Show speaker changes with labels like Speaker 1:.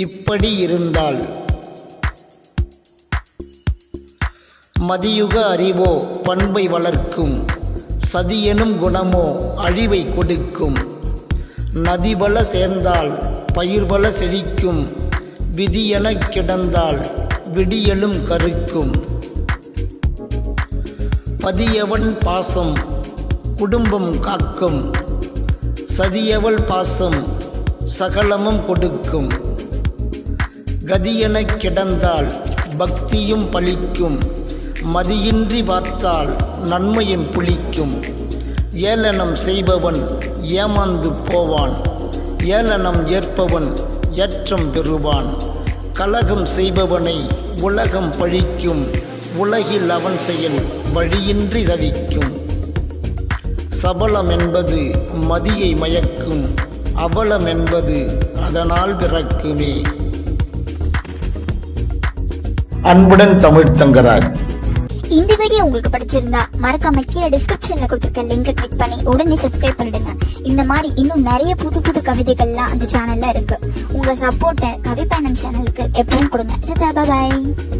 Speaker 1: இப்படி இருந்தால் மதியுக அறிவோ பண்பை வளர்க்கும் சதியெனும் குணமோ அழிவை கொடுக்கும். நதிபல சேர்ந்தால் பயிர்பல செழிக்கும் விதியெனக் கிடந்தால் விடியலும் கருக்கும். பதியவன் பாசம் குடும்பம் காக்கும் சதியவள் பாசம் சகலமும் கொடுக்கும். கதியெனக் கிடந்தால் பக்தியும் பலிக்கும். மதியின்றி பார்த்தால் நன்மையும் புளிக்கும். ஏளனம் செய்பவன் ஏமாந்து போவான். ஏளனம் ஏற்பவன் ஏற்றம் பெறுவான். கலகம் செய்பவனை உலகம் பழிக்கும். உலகில் அவன் செயல் வழியின்றி தவிக்கும். சபலம் என்பது மதியை மயக்கும். அவலம் என்பது அதனால் பிறக்குமே. அன்புடன் தமிழ் தங்கராஜ்.
Speaker 2: இந்த வீடியோ உங்களுக்கு பிடிச்சிருந்தா மறக்காம கீழே டிஸ்கிரிப்ஷன்ல கொடுத்துருக்க லிங்கை கிளிக் பண்ணி உடனே சப்ஸ்கிரைப் பண்ணிடுங்க. இந்த மாதிரி இன்னும் நிறைய புது புது கவிதைகள்லாம் அந்த சேனல்ல இருக்கு. உங்க சப்போர்ட்டை கவி பேனல் சேனலுக்கு எப்பவும் கொடுங்க. பாய்